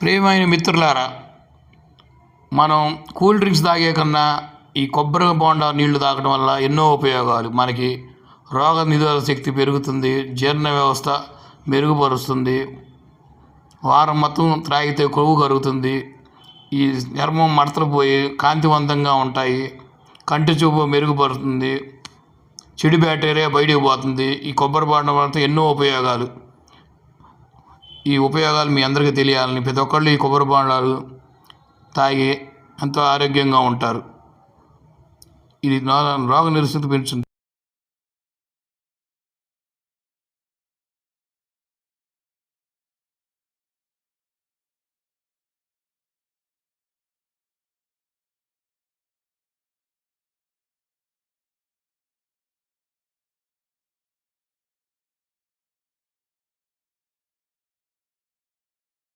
ప్రియమైన మిత్రులారా మనం కూల్ డ్రింక్స్ తాగే కన్నా ఈ కొబ్బరి బోండా నీళ్ళు తాగడం వల్ల ఎన్నో ఉపయోగాలు. మనకి రోగ నిరోధక శక్తి పెరుగుతుంది జీర్ణ వ్యవస్థ మెరుగుపరుస్తుంది వారం మొత్తం త్రాగితే కొవ్వు కరుగుతుంది ఈ చర్మం మడతలు పోయి కాంతివంతంగా ఉంటాయి కంటి చూపు మెరుగుపడుతుంది చెడు బ్యాక్టీరియా బయటకు పోతుంది. ఈ కొబ్బరి బోండం వల్ల ఎన్నో ఉపయోగాలు. ఈ ఉపయోగాలు మీ అందరికీ తెలియాలని ప్రతి ఒక్కళ్ళు ఈ కొబ్బరి బాండాలు తాగి ఎంతో ఆరోగ్యంగా ఉంటారు. ఇది రోగ నిరోధక పెంచుతుంది.